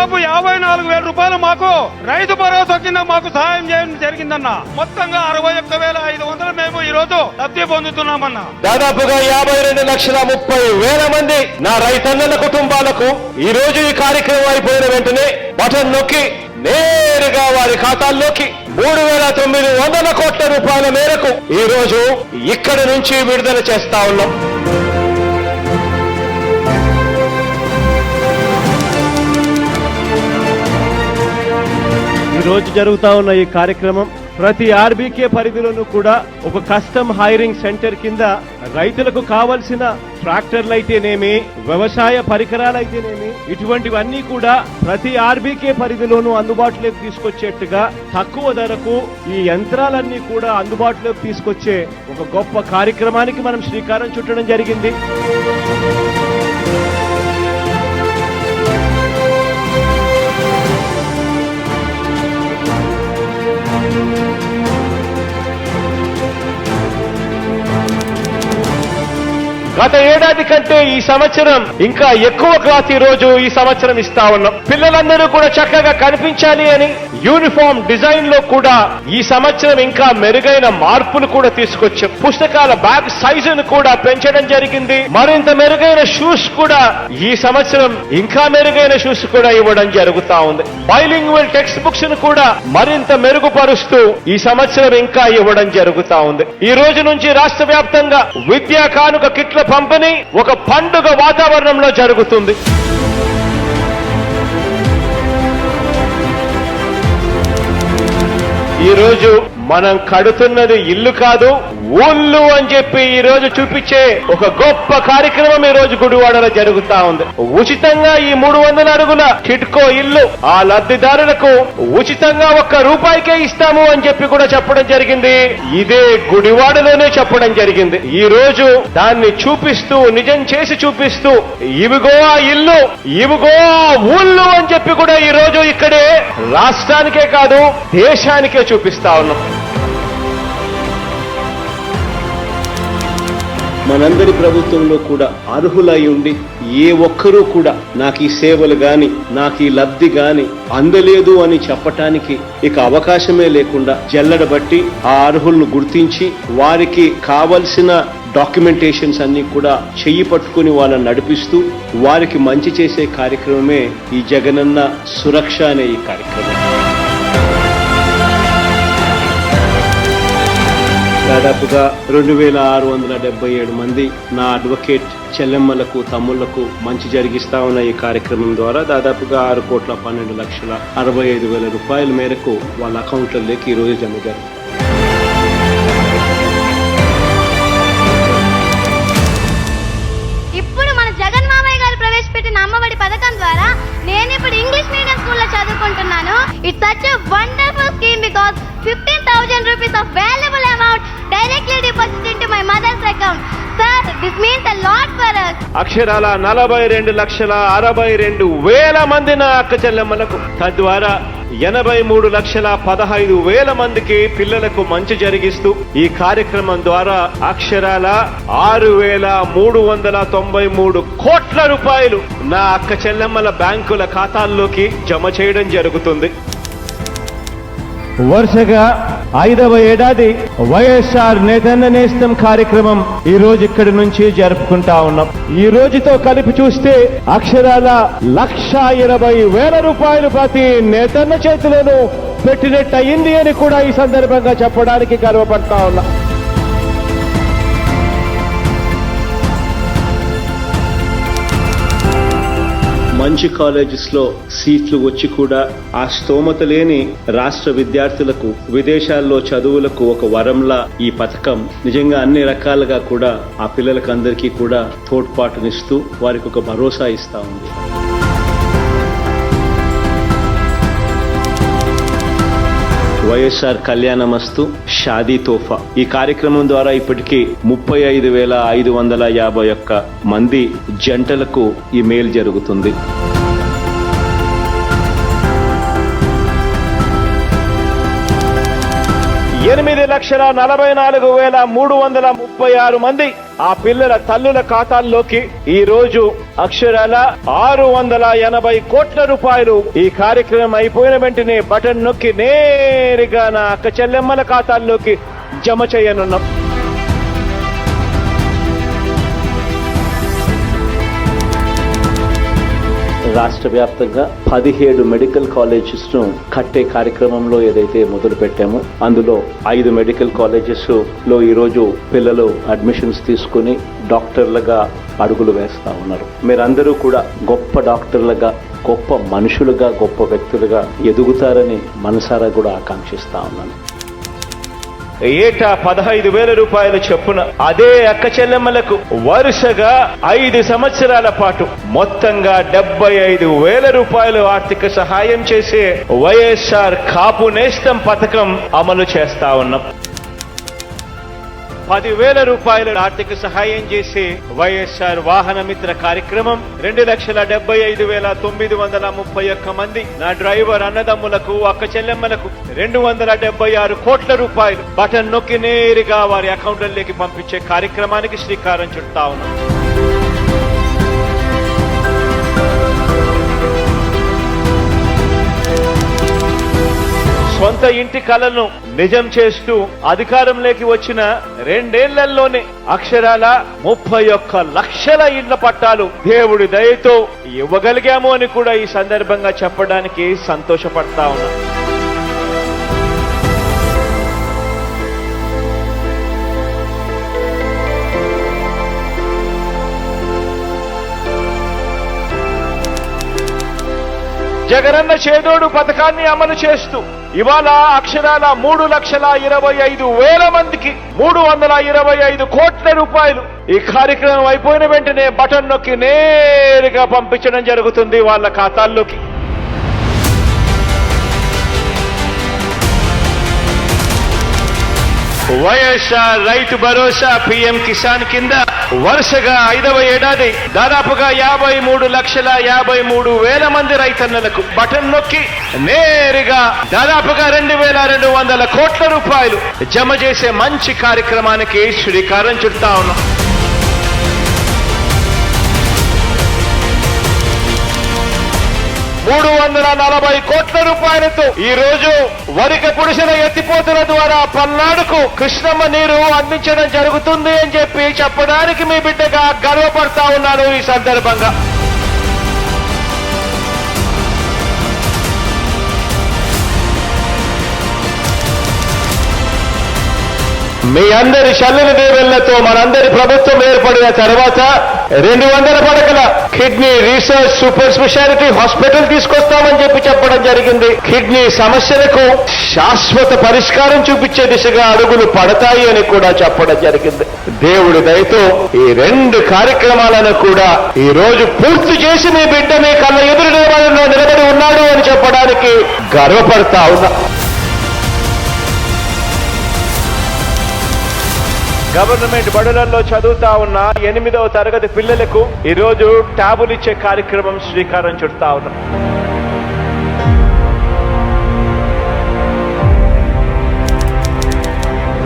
దాదాపు యాభై నాలుగు వేల రూపాయలు మాకు రైతు భరోసా కింద మాకు సహాయం చేయడం జరిగిందన్న. మొత్తంగా అరవై ఒక్క వేల ఐదు వందలు మేము ఈ రోజు లబ్ధి పొందుతున్నామన్నా. దాదాపుగా యాభై రెండు లక్షల ముప్పై వేల మంది నా రైతన్నల కుటుంబాలకు ఈ రోజు ఈ కార్యక్రమం అయిపోయిన వెంటనే బటన్ నొక్కి నేరుగా వారి ఖాతాల్లోకి మూడు వేల తొమ్మిది వందల కోట్ల రూపాయల మేరకు ఈ రోజు ఇక్కడ నుంచి విడుదల చేస్తా ఉన్నాం. రోజు జరుగుతా ఉన్న ఈ కార్యక్రమం ప్రతి ఆర్బీకే పరిధిలోనూ కూడా ఒక కస్టమ్ హైరింగ్ సెంటర్ కింద రైతులకు కావలసిన ట్రాక్టర్లు అయితేనేమి వ్యవసాయ పరికరాలు అయితేనేమి ఇటువంటివన్నీ కూడా ప్రతి ఆర్బీకే పరిధిలోనూ అందుబాటులోకి తీసుకొచ్చేట్టుగా తక్కువ ధరకు ఈ యంత్రాలన్నీ కూడా అందుబాటులోకి తీసుకొచ్చే ఒక గొప్ప కార్యక్రమానికి మనం శ్రీకారం చుట్టడం జరిగింది. గత ఏడాది కంటే ఈ సంవత్సరం ఇంకా ఎక్కువ క్లాత్ ఈ రోజు ఈ సంవత్సరం ఇస్తా ఉన్నాం. పిల్లలందరూ కూడా చక్కగా కనిపించాలి అని యూనిఫామ్ డిజైన్లో కూడా ఈ సంవత్సరం ఇంకా మెరుగైన మార్పులు కూడా తీసుకొచ్చాం. పుస్తకాల బ్యాగ్ సైజును కూడా పెంచడం జరిగింది. మరింత మెరుగైన షూస్ కూడా ఈ సంవత్సరం ఇంకా మెరుగైన షూస్ కూడా ఇవ్వడం జరుగుతా ఉంది. బైలింగ్వల్ టెక్స్ట్ బుక్స్ను కూడా మరింత మెరుగుపరుస్తూ ఈ సంవత్సరం ఇంకా ఇవ్వడం జరుగుతా ఉంది. ఈ రోజు నుంచి రాష్ట్ర వ్యాప్తంగా విద్యా కానుక కిట్ల పంపిణీ ఒక పండుగ వాతావరణంలో జరుగుతుంది. ఈ రోజు మనం కడుతున్నది ఇల్లు కాదు ఊళ్ళు అని చెప్పి ఈ రోజు చూపించే ఒక గొప్ప కార్యక్రమం ఈ రోజు గుడివాడలో జరుగుతా ఉంది. ఉచితంగా ఈ మూడు వందల అడుగుల కిట్కో ఇల్లు ఆ లబ్ధిదారులకు ఉచితంగా ఒక్క రూపాయికే ఇస్తాము అని చెప్పి కూడా చెప్పడం జరిగింది. ఇదే గుడివాడలోనే చెప్పడం జరిగింది. ఈ రోజు దాన్ని చూపిస్తూ నిజం చేసి చూపిస్తూ ఇవిగో ఆ ఇల్లు ఇవిగో ఆ ఊళ్ళు అని చెప్పి కూడా ఈ రోజు ఇక్కడే రాష్ట్రానికే కాదు దేశానికే చూపిస్తా ఉన్నాం. మనందరి ప్రభుత్వంలో కూడా అర్హులై ఉండి ఏ ఒక్కరూ కూడా నాకు ఈ సేవలు గాని నాకు ఈ లబ్ధి గాని అందలేదు అని చెప్పటానికి ఇక అవకాశమే లేకుండా జల్లడబట్టి ఆ అర్హులను గుర్తించి వారికి కావలసిన డాక్యుమెంటేషన్స్ అన్ని కూడా చెయ్యి పట్టుకుని వాళ్ళని నడిపిస్తూ వారికి మంచి చేసే కార్యక్రమమే ఈ జగనన్న సురక్ష అనే ఈ కార్యక్రమం. దాదాపుగా రెండు వేల ఆరు వందల డెబ్బై ఏడు మంది నా అడ్వకేట్ చెల్లెమ్మలకు తమ్ముళ్ళకు మంచి జరిగిస్తా ఉన్న ఈ కార్యక్రమం ద్వారా దాదాపుగా ఆరు కోట్ల పన్నెండు లక్షల అరవై ఐదు వేల రూపాయల మేరకు వాళ్ళ అకౌంట్లలోకి ఈ రోజు జమ జరిగింది. ఇప్పుడు మన జగన్ మామయ్య గారు ప్రవేశపెట్టిన అమ్మఒడి పథకం ద్వారా నేను ఇప్పుడు ఇంగ్లీష్ మీడియం స్కూల్లో చదువుకుంటున్నాను. It's such wonderful scheme because fifteen thousand rupees of value directly deposit into my mother's account sir this means a lot for us అక్షరాల నలభై రెండు లక్షల అరవై రెండు వేల మంది నా అక్క చెల్లెమ్మలకు. తద్వారా ఎనభై మూడు లక్షల పదహైదు వేల మందికి పిల్లలకు మంచి జరిగిస్తూ ఈ కార్యక్రమం ద్వారా అక్షరాల ఆరు వేల మూడు వందల తొంభై మూడు కోట్ల రూపాయలు నా అక్క చెల్లెమ్మల బ్యాంకుల ఖాతాల్లోకి జమ చేయడం జరుగుతుంది. వరుసగా ఐదవ ఏడాది వైఎస్ఆర్ నేతన్న నేస్తం కార్యక్రమం ఈ రోజు ఇక్కడి నుంచి జరుపుకుంటా ఉన్నాం. ఈ రోజుతో కలిపి చూస్తే అక్షరాల లక్ష ఇరవై వేల రూపాయలు ప్రతి నేతన్న చేతిలోనూ పెట్టినట్టు అయింది అని కూడా ఈ సందర్భంగా చెప్పడానికి గర్వపడతా ఉన్నా. మంచి కాలేజెస్లో సీట్లు వచ్చి కూడా ఆ స్తోమత లేని రాష్ట్ర విద్యార్థులకు విదేశాల్లో చదువులకు ఒక వరంలా ఈ పథకం నిజంగా అన్ని రకాలుగా కూడా ఆ పిల్లలకు అందరికీ కూడా తోడ్పాటునిస్తూ వారికి ఒక భరోసా ఇస్తా ఉంది. వైఎస్ఆర్ కళ్యాణమస్తు షాదీ తోఫా. ఈ కార్యక్రమం ద్వారా ఇప్పటికీ ముప్పై ఐదు వేల ఐదు వందల యాభై ఒక్క మంది జంటలకు ఈ మేలు జరుగుతుంది. ఎనిమిది లక్షల నలభై నాలుగు వేల మూడు వందల ముప్పై ఆరు మంది ఆ పిల్లల తల్లుల ఖాతాల్లోకి ఈ రోజు అక్షరాల ఆరు వందల ఎనభై కోట్ల రూపాయలు ఈ కార్యక్రమం అయిపోయిన వెంటనే బటన్ నొక్కి నేరుగా నా అక్క చెల్లెమ్మల ఖాతాల్లోకి జమ చేయనున్నాం. రాష్ట్ర వ్యాప్తంగా పదిహేడు మెడికల్ కాలేజెస్ను కట్టే కార్యక్రమంలో ఏదైతే మొదలు పెట్టామో అందులో ఐదు మెడికల్ కాలేజెస్లో ఈరోజు పిల్లలు అడ్మిషన్స్ తీసుకుని డాక్టర్లుగా అడుగులు వేస్తా ఉన్నారు. మీరందరూ కూడా గొప్ప డాక్టర్లుగా గొప్ప మనుషులుగా గొప్ప వ్యక్తులుగా ఎదుగుతారని మనసారా కూడా ఆకాంక్షిస్తా ఉన్నాను. ఏటా పదహైదు వేల రూపాయలు చొప్పున అదే అక్క చెల్లెమ్మలకు వరుసగా ఐదు సంవత్సరాల పాటు మొత్తంగా డెబ్బై ఐదు వేల రూపాయలు ఆర్థిక సహాయం చేసే వైఎస్ఆర్ కాపు నేస్తం పథకం అమలు చేస్తా ఉన్నాం. పదివేల రూపాయల ఆర్థిక సహాయం చేసే వైఎస్ఆర్ వాహన మిత్ర కార్యక్రమం రెండు లక్షల డెబ్బై ఐదు వేల తొమ్మిది వందల ముప్పై ఒక్క మంది నా డ్రైవర్ అన్నదమ్ములకు అక్క చెల్లెమ్మలకు రెండు వందల డెబ్బై ఆరు కోట్ల రూపాయలు బటన్ నొక్కి నేరుగా వారి అకౌంట్లలోకి పంపించే కార్యక్రమానికి శ్రీకారం చుడతా ఉన్నాం. సొంత ఇంటి కలను నిజం చేస్తూ అధికారంలోకి వచ్చిన రెండేళ్ళలోనే అక్షరాల ముప్పై ఒక్క లక్షల ఇండ్ల పట్టాలు దేవుడి దయతో ఇవ్వగలిగాము అని కూడా ఈ సందర్భంగా చెప్పడానికి సంతోషపడతా ఉన్నా. జగనన్న చేదోడు పథకాన్ని అమలు చేస్తూ ఇవాళ అక్షరాల మూడు లక్షల ఇరవై ఐదు వేల మందికి మూడు వందల ఇరవై ఐదు కోట్ల రూపాయలు. ఈ కార్యక్రమం అయిపోయిన వెంటనే బటన్ నొక్కి నేరుగా పంపించడం జరుగుతుంది వాళ్ళ ఖాతాల్లోకి. వైఎస్ఆర్ రైతు భరోసా పీఎం కిసాన్ కింద వరుసగా ఐదవ ఏడాది దాదాపుగా యాభై మూడు లక్షల యాభై మూడు వేల మంది రైతన్నలకు బటన్ నొక్కి నేరుగా దాదాపుగా రెండు వేల రెండు వందల కోట్ల రూపాయలు జమ చేసే మంచి కార్యక్రమానికి శ్రీకారం చుడతా ఉన్నాం. మూడు వందల నలభై కోట్ల రూపాయలతో ఈ రోజు వరిక పురుషుల ఎత్తిపోతుల ద్వారా పల్నాడుకు కృష్ణమ్మ నీరు అందించడం జరుగుతుంది అని చెప్పి చెప్పడానికి మీ బిడ్డగా గర్వపడతా ఉన్నాను ఈ సందర్భంగా. మీ అందరి చల్లని దీవెళ్ళతో మనందరి ప్రభుత్వం ఏర్పడిన తర్వాత రెండు వందల పడకల kidney research super speciality hospital తీసుకొస్తామని చెప్పి చెప్పడం జరిగింది. కిడ్నీ సమస్యలకు శాశ్వత పరిష్కారం చూపించే దిశగా అడుగులు పడతాయి అని కూడా చెప్పడం జరిగింది. దేవుడి దయతో ఈ రెండు కార్యక్రమాలను కూడా ఈ రోజు పూర్తి చేసి మీ బిడ్డ మీ కళ్ళ ఎదురు నిలబడి ఉన్నాడు అని చెప్పడానికి గర్వపడతా ఉన్నా. గవర్నమెంట్ బడులలో చదువుతా ఉన్న ఎనిమిదవ తరగతి పిల్లలకు ఈరోజు ట్యాబులు ఇచ్చే కార్యక్రమం శ్రీకారం చుడతా ఉన్నాం.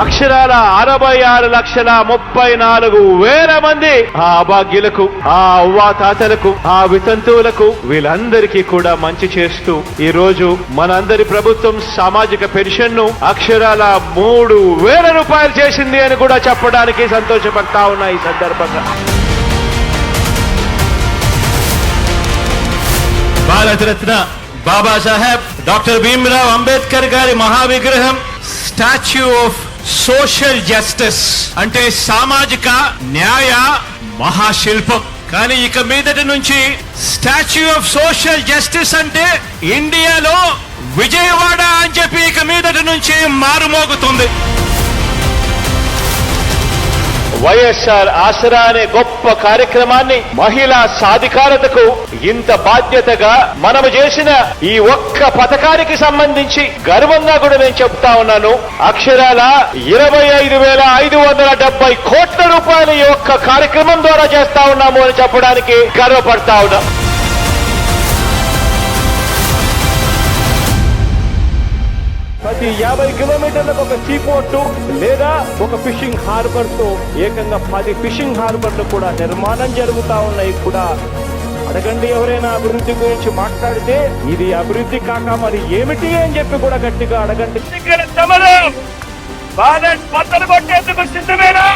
అక్షరాల అరవై ఆరు లక్షల ముప్పై నాలుగు వేల మంది. ఆ అభాగ్యులకు ఆ అవ్వా తాతలకు ఆ వితంతువులకు వీళ్ళందరికీ కూడా మంచి చేస్తూ ఈ రోజు మనందరి ప్రభుత్వం సామాజిక పెన్షన్ను అక్షరాల మూడు వేల రూపాయలు చేసింది అని కూడా చెప్పడానికి సంతోషపడతా ఉన్నా ఈ సందర్భంగా. భారతరత్న బాబాసాహెబ్ డాక్టర్ భీమ్రావ్ అంబేద్కర్ గారి మహావిగ్రహం స్టాచ్యూ ఆఫ్ సోషల్ జస్టిస్ అంటే సామాజిక న్యాయ మహాశిల్పం. కానీ ఇక మీదటి నుంచి స్టాచ్యూ ఆఫ్ సోషల్ జస్టిస్ అంటే ఇండియాలో విజయవాడ అని చెప్పి ఇక మీదటి నుంచి మారుమోగుతుంది. వైఎస్ఆర్ ఆసరా అనే గొప్ప కార్యక్రమాన్ని మహిళా సాధికారతకు ఇంత బాధ్యతగా మనము చేసిన ఈ ఒక్క పథకానికి సంబంధించి గర్వంగా కూడా నేను చెప్తా ఉన్నాను. అక్షరాల ఇరవై ఐదు వేల ఐదు వందల డెబ్బై కోట్ల రూపాయలు ఈ ఒక్క కార్యక్రమం ద్వారా చేస్తా ఉన్నాము అని చెప్పడానికి గర్వపడతా ఉన్నాం. ప్రతి యాభై కిలోమీటర్లకు ఒక సీ పోర్టు లేదా ఒక ఫిషింగ్ హార్బర్తో ఏకంగా పది ఫిషింగ్ హార్బర్లు కూడా నిర్మాణం జరుగుతా ఉన్నాయి కూడా. అడగండి ఎవరైనా అభివృద్ధి గురించి మాట్లాడితే ఇది అభివృద్ధి కాక మరి ఏమిటి అని చెప్పి కూడా గట్టిగా అడగండి. ఇక్కడ సమరం భారత్ బద్దలు కొట్టేందుకు సిద్ధమేనా?